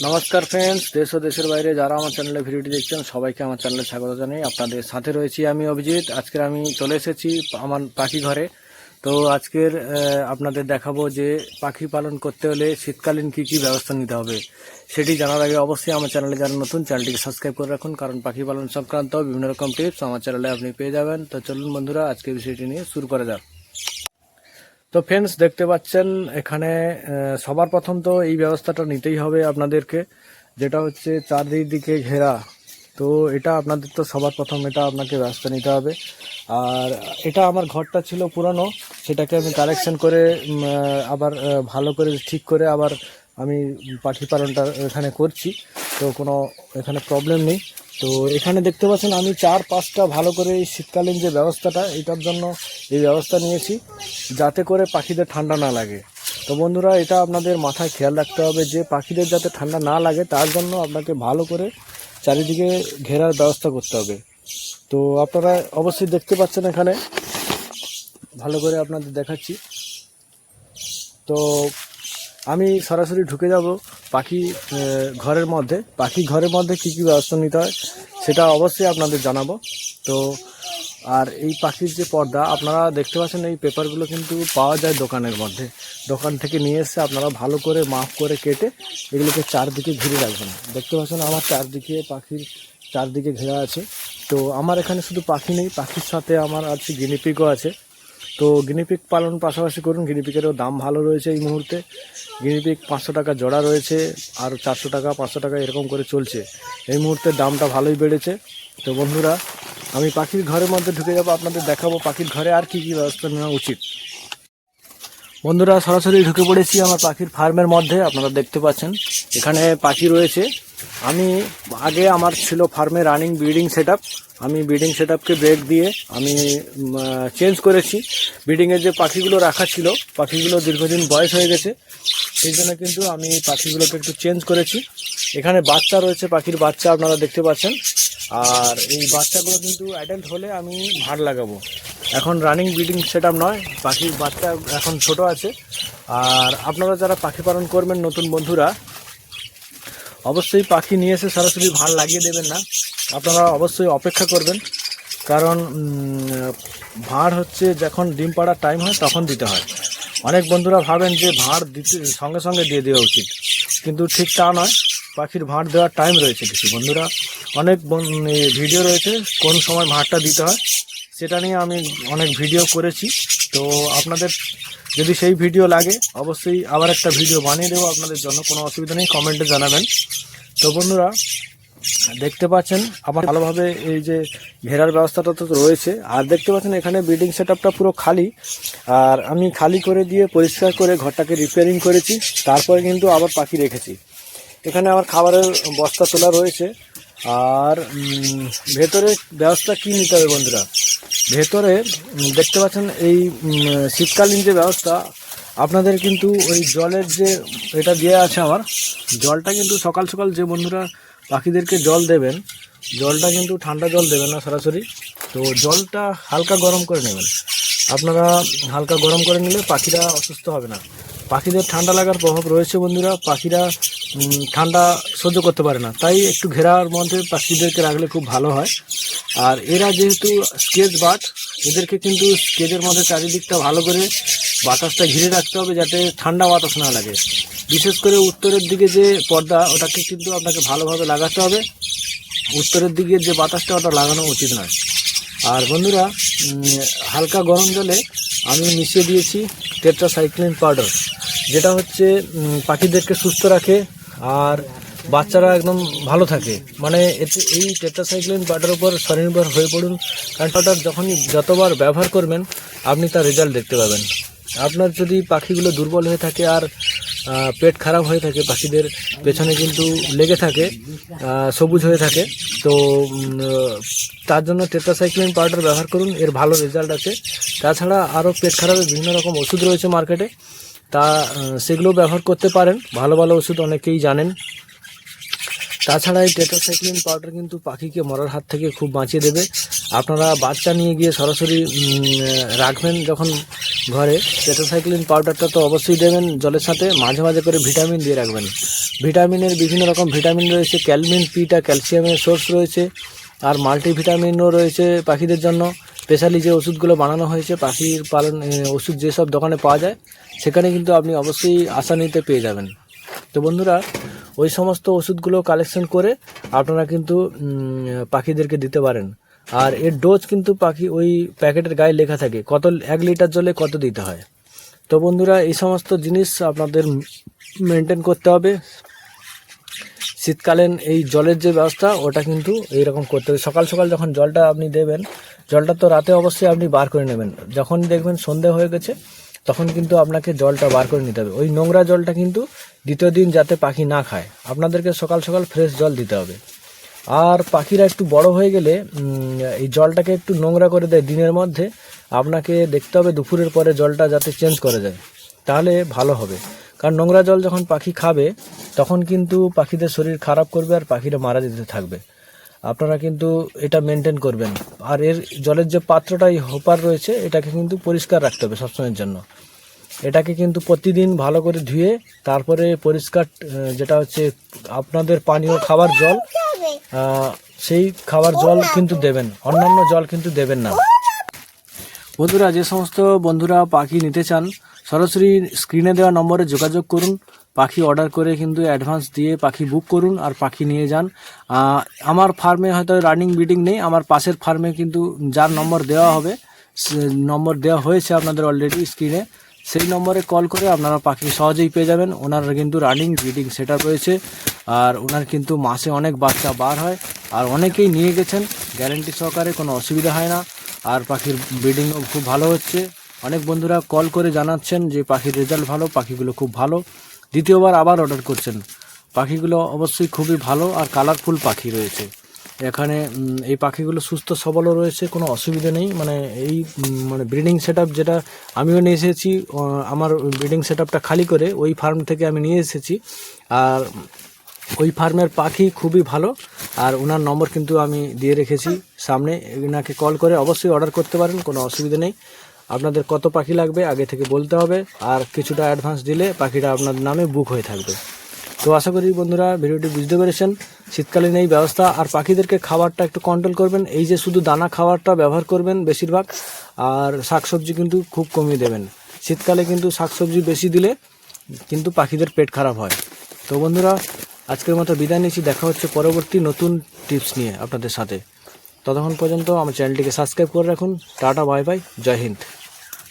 নমস্কার ফ্রেন্ডস দেশ ও দেশের বাইরে যারা আমার চ্যানেলে ভিডিওটি দেখছেন, সবাইকে আমার চ্যানেলে স্বাগত জানাই। আপনাদের সাথে রয়েছি আমি অভিজিৎ। আজকে আমি চলে এসেছি আমার পাখি ঘরে। তো আজকের আপনাদের দেখাবো যে পাখি পালন করতে হলে শীতকালীন কি কি ব্যবস্থা নিতে হবে, সেটি জানার আগে অবশ্যই আমার চ্যানেলে যারা নতুন চ্যানেলটিকে সাবস্ক্রাইব করে রাখুন, কারণ পাখি পালন সংক্রান্ত বিভিন্ন রকম টিপস আমার চ্যানেলে আপনি পেয়ে যাবেন। তো চলুন বন্ধুরা আজকে বিষয়টি নিয়ে শুরু করা যাক। তো ফ্রেন্ডস দেখতে পাচ্ছেন, এখানে সবার প্রথম তো এই ব্যবস্থাটা নিতেই হবে আপনাদেরকে, যেটা হচ্ছে চারদিকে ঘেরা। তো এটা আপনাদের তো সবার প্রথম, এটা আপনাকে ব্যবস্থা নিতে হবে। আর এটা আমার ঘরটা ছিল পুরনো, সেটাকে আমি কালেকশন করে আবার ভালো করে ঠিক করে আবার আমি পাখি পালনটা এখানে করছি। তো কোনো এখানে প্রবলেম নেই। তো এখানে দেখতে পাচ্ছেন, আমি চার পাঁচটা ভালো করে এই শীতকালীন যে ব্যবস্থাটা, এটার জন্য এই ব্যবস্থা নিয়েছি, যাতে করে পাখিদের ঠান্ডা না লাগে। তো বন্ধুরা, এটা আপনাদের মাথায় খেয়াল রাখতে হবে যে পাখিদের যাতে ঠান্ডা না লাগে, তার জন্য আপনাকে ভালো করে চারিদিকে ঘেরার ব্যবস্থা করতে হবে। তো আপনারা অবশ্যই দেখতে পাচ্ছেন এখানে, ভালো করে আপনাদের দেখাচ্ছি। তো আমি সরাসরি ঢুকে যাব পাখি ঘরের মধ্যে। পাখি ঘরের মধ্যে কী কী ব্যবস্থা নিতে হয় সেটা অবশ্যই আপনাদের জানাব। তো, আর এই পাখির যে পর্দা, আপনারা দেখতে পাচ্ছেন এই পেপারগুলো কিন্তু পাওয়া যায় দোকানের মধ্যে। দোকান থেকে নিয়ে এসে আপনারা ভালো করে মাপ করে কেটে এগুলোকে চারদিকে ঘিরে রাখবেন। দেখতে পাচ্ছেন আমার চারদিকে পাখির চারদিকে ঘেরা আছে। তো, আমার এখানে শুধু পাখি নেই, পাখির সাথে আমার আছে গিনিপিগও আছে। তো গিনিপিক পালন পাশাপাশি করুন গিনিপিকেরও দাম ভালো রয়েছে এই মুহূর্তে। গিনিপিক পাঁচশো টাকা জড়া রয়েছে, আর চারশো টাকা, পাঁচশো টাকা এরকম করে চলছে। এই মুহূর্তে দামটা ভালোই বেড়েছে। তো বন্ধুরা, আমি পাখির ঘরের মধ্যে ঢুকে যাব, আপনাদের দেখাবো পাখির ঘরে আর কি কী ব্যবস্থা নেওয়া উচিত। বন্ধুরা, সরাসরি ঢুকে পড়েছি আমার পাখির ফার্মের মধ্যে, আপনারা দেখতে পাচ্ছেন। এখানে পাখি রয়েছে। আমি আগে আমার ছিল ফার্মে রানিং ব্রিডিং সেট আমি ব্রিডিং সেট আপকে ব্রেক দিয়ে আমি চেঞ্জ করেছি। ব্রিডিংয়ের যে পাখিগুলো রাখা ছিল, পাখিগুলো দীর্ঘদিন বয়স হয়ে গেছে। সেই জন্য কিন্তু আমি পাখিগুলোকে একটু চেঞ্জ করেছি। এখানে বাচ্চা রয়েছে, পাখির বাচ্চা আপনারা দেখতে পাচ্ছেন। আর এই বাচ্চাগুলো কিন্তু অ্যাডাল্ট হলে আমি ভাড় লাগাবো। এখন রানিং ব্রিডিং সেট নয়, পাখির বাচ্চা এখন ছোট আছে। আর আপনারা যারা পাখি পালন করবেন, নতুন বন্ধুরা, অবশ্যই পাখি নিয়ে এসে সরাসরি ভাড় লাগিয়ে দেবেন না। আপনারা অবশ্যই অপেক্ষা করবেন, কারণ ভাঁড় হচ্ছে যখন ডিম পাড়ার টাইম হয়, তখন দিতে হয়। অনেক বন্ধুরা ভাবেন যে ভাঁড় দিতে, সঙ্গে সঙ্গে দিয়ে দেওয়া উচিত। কিন্তু ঠিক তা নয়, পাখির ভাঁড় দেওয়ার টাইম রয়েছে কিছু। বন্ধুরা, অনেক ভিডিও রয়েছে, কোন সময় ভাঁড়টা দিতে হয়। সেটা নিয়ে আমি অনেক ভিডিও করেছি। তো আপনাদের যদি সেই ভিডিও লাগে, অবশ্যই আবার একটা ভিডিও বানিয়ে দেবো আপনাদের জন্য, কোনো অসুবিধা নেই, কমেন্টে জানাবেন। তো বন্ধুরা, দেখতে পাচ্ছেন, আমার ভালোভাবে এই যে ঘেরার ব্যবস্থাটা তো রয়েছে, আর দেখতে পাচ্ছেন এখানে বিল্ডিং সেট পুরো খালি। আর আমি খালি করে দিয়ে পরিষ্কার করে ঘরটাকে রিপেয়ারিং করেছি, তারপরে কিন্তু আবার পাখি রেখেছি। এখানে আমার খাবারের বস্তা তোলা রয়েছে আর ভেতরে ব্যবস্থা কি নিতে হবে বন্ধুরা? ভেতরে দেখতে পাচ্ছেন এই শীতকালীন যে ব্যবস্থা, আপনাদের কিন্তু ওই জলের যে এটা দিয়ে আছে আমার, জলটা কিন্তু সকাল সকাল যে বন্ধুরা পাখিদেরকে জল দেবেন, জলটা কিন্তু ঠান্ডা জল দেবেন না সরাসরি, তো জলটা হালকা গরম করে নেবেন। আপনারা হালকা গরম করে নিলে পাখিরা অসুস্থ হবে না। পাখিদের ঠান্ডা লাগার প্রভাব রয়েছে বন্ধুরা, পাখিরা ঠান্ডা সহ্য করতে পারে না। তাই একটু ঘেরার মধ্যে পাখিদেরকে রাখলে খুব ভালো হয়। আর এরা যেহেতু স্কেচ বাট এদেরকে কিন্তু স্কেচের মধ্যে চারিদিকটা ভালো করে বাতাসটা ঘিরে রাখতে হবে যাতে ঠান্ডা বাতাস না লাগে। বিশেষ করে উত্তরের দিকে যে পর্দা, ওটাকে কিন্তু আপনাকে ভালোভাবে লাগাতে হবে। উত্তরের দিকে যে বাতাসটা, ওটা লাগানো উচিত নয়। আর বন্ধুরা হালকা গরম জলে আমি মিশিয়ে দিয়েছি টেট্রাসাইক্লিন পাউডার, যেটা হচ্ছে পাখিদেরকে সুস্থ রাখে। আর বাচ্চারা একদম ভালো থাকে। মানে এতে এই টেট্রাসাইক্লিন পাউডার উপর স্বনির্ভর হয়ে পড়ুন। কারণ পাউডার যখনই যতবার ব্যবহার করবেন, আপনি তার রেজাল্ট দেখতে পাবেন। আপনার যদি পাখিগুলো দুর্বল হয়ে থাকে আর পেট খারাপ হয়ে থাকে, পাখিদের পেছনে কিন্তু লেগে থাকে সবুজ হয়ে থাকে, তো তার জন্য টেট্রাসাইক্লিন পাউডার ব্যবহার করুন, এর ভালো রেজাল্ট আছে। তাছাড়া আরও পেট খারাপের বিভিন্ন রকম ওষুধ রয়েছে মার্কেটে তা সেগুলো ব্যবহার করতে পারেন। ভালো ভালো ওষুধ অনেকেই জানেন। তাছাড়া এই টেট্রাসাইক্লিন পাউডার কিন্তু পাখিকে মরার হাত থেকে খুব বাঁচিয়ে দেবে। আপনারা বাচ্চা নিয়ে গিয়ে সরাসরি রাখবেন যখন ঘরে। টেট্রাসাইক্লিন পাউডারটা তো অবশ্যই দেবেন জলের সাথে, মাঝে মাঝে করে ভিটামিন দিয়ে রাখবেন। ভিটামিনের বিভিন্ন রকম ভিটামিন রয়েছে ক্যালমিন পিটা ক্যালসিয়ামের সোর্স রয়েছে, আর মাল্টিভিটামিনও রয়েছে পাখিদের জন্য। স্পেশালি যে ওষুধগুলো বানানো হয়েছে, পাখির পালন ওষুধ যেসব দোকানে পাওয়া যায়, সেখানে কিন্তু আপনি অবশ্যই আশা নিতে পেয়ে যাবেন। তো বন্ধুরা ওই সমস্ত ওষুধগুলো কালেকশন করে আপনারা কিন্তু পাখিদেরকে দিতে পারেন। আর এর ডোজ কিন্তু পাখি ওই প্যাকেটের গায়ে লেখা থাকে, কত, এক লিটার জলে কত দিতে হয়। তো বন্ধুরা, এই সমস্ত জিনিস আপনাদের মেনটেন করতে হবে। শীতকালীন এই জলের যে ব্যবস্থা, ওটা কিন্তু এইরকম করতে হবে। সকাল সকাল যখন জলটা আপনি দেবেন, জলটা তো রাতে অবশ্যই আপনি বার করে নেবেন। যখন দেখবেন সন্ধে হয়ে গেছে তখন কিন্তু আপনাকে জলটা বার করে নিতে হবে। ওই নোংরা জলটা কিন্তু দ্বিতীয় দিন যাতে পাখি না খায়, আপনাদেরকে সকাল সকাল ফ্রেশ জল দিতে হবে। আর পাখিরা একটু বড় হয়ে গেলে এই জলটাকে একটু নোংরা করে দেয় দিনের মধ্যে, আপনাকে দেখতে হবে দুপুরের পরে জলটা যাতে চেঞ্জ করে যায়, তাহলে ভালো হবে। কারণ নোংরা জল যখন পাখি খাবে, তখন কিন্তু পাখিদের শরীর খারাপ করবে আর পাখিরা মারা যেতে থাকবে। আপনারা কিন্তু এটা মেনটেন করবেন। আর এর জলের যে পাত্রটা এই হোপার রয়েছে, এটাকে কিন্তু পরিষ্কার রাখতে হবে সবসময়ের জন্য। এটাকে কিন্তু প্রতিদিন ভালো করে ধুয়ে, তারপরে পরিষ্কার যেটা হচ্ছে আপনাদের পানীয় খাবার জল সেই খাবার জল কিন্তু দেবেন। অন্যান্য জল কিন্তু দেবেন না। বন্ধুরা, যে সমস্ত বন্ধুরা পাখি নিতে চান, সরাসরি স্ক্রিনে দেওয়া নম্বরে যোগাযোগ করুন। পাখি অর্ডার করে কিন্তু অ্যাডভান্স দিয়ে পাখি বুক করুন আর পাখি নিয়ে যান। আমার ফার্মে হয়তো রানিং বিডিং নেই, আমার পাশের ফার্মে কিন্তু যার নম্বর দেওয়া হবে নম্বর দেওয়া হয়েছে আপনাদের অলরেডি স্ক্রিনে সেই নম্বরে কল করে আপনারা পাখি সহজেই পেয়ে যাবেন। ওনার কিন্তু রানিং ব্রিডিং সেটা রয়েছে আর ওনার কিন্তু মাসে অনেক বাচ্চা বার হয় আর অনেকেই নিয়ে গেছেন গ্যারেন্টি সহকারে কোনো অসুবিধা হয় না। আর পাখির ব্রিডিংও খুব ভালো হচ্ছে। অনেক বন্ধুরা কল করে জানাচ্ছেন যে পাখির রেজাল্ট ভালো, পাখিগুলো খুব ভালো। দ্বিতীয়বার আবার অর্ডার করছেন। পাখিগুলো অবশ্যই খুবই ভালো আর কালারফুল পাখি রয়েছে। এখানে এই পাখিগুলো সুস্থ, সবলও রয়েছে, কোনো অসুবিধা নেই। মানে এই মানে ব্রিডিং সেট যেটা আমিও নিয়ে এসেছি আমার ব্রিডিং সেট খালি করে ওই ফার্ম থেকে আমি নিয়ে এসেছি। আর ওই ফার্মের পাখি খুবই ভালো, আর ওনার নম্বর কিন্তু আমি দিয়ে রেখেছি সামনে। এনাকে কল করে অবশ্যই অর্ডার করতে পারেন, কোনো অসুবিধা নেই। আপনাদের কত পাখি লাগবে আগে থেকে বলতে হবে। আর কিছুটা অ্যাডভান্স দিলে পাখিটা আপনার নামে বুক হয়ে থাকবে। তো আশা করি বন্ধুরা ভিডিওটি বুঝতে পেরেছেন। শীতকালীন এই ব্যবস্থা, আর পাখিদেরকে খাবারটা একটু কন্ট্রোল করবেন। এই যে শুধু দানা খাবারটা ব্যবহার করবেন বেশিরভাগ, আর শাকসবজি কিন্তু খুব কমিয়ে দেবেন। শীতকালে কিন্তু শাকসবজি বেশি দিলে কিন্তু পাখিদের পেট খারাপ হয়। তো বন্ধুরা, আজকের মতো বিদায় নিয়েছি দেখা হচ্ছে পরবর্তী নতুন টিপস নিয়ে আপনাদের সাথে। ততক্ষণ পর্যন্ত আমার চ্যানেলটিকে সাবস্ক্রাইব করে রাখুন। Tata bye bye Jai Hind.